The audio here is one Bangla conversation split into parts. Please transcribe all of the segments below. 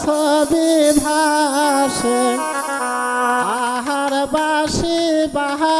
ছবি ভাসে আহার বাসে বাহাবে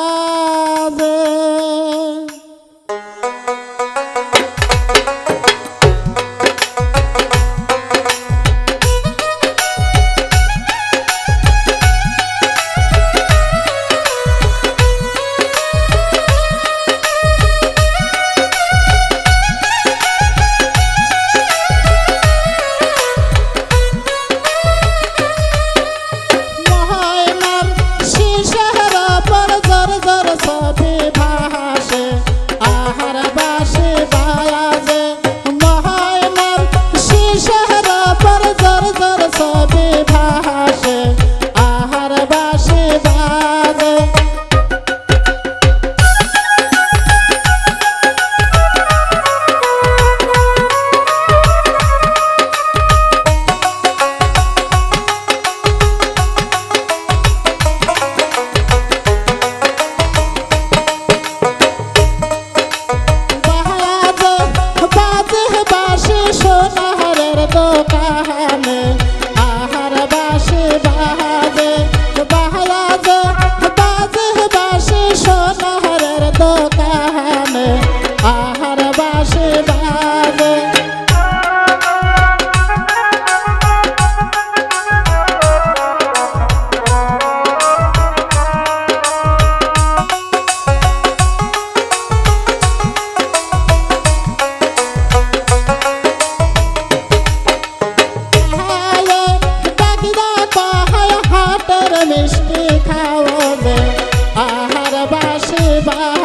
বাসি সোনারের দোকানে bye.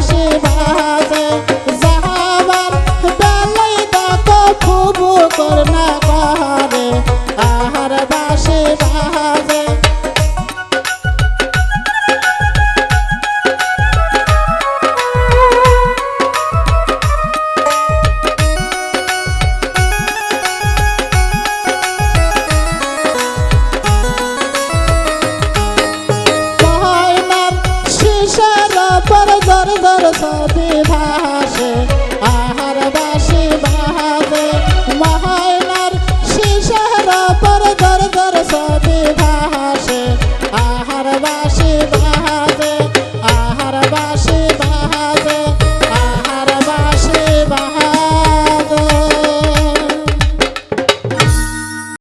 ভালোবাসে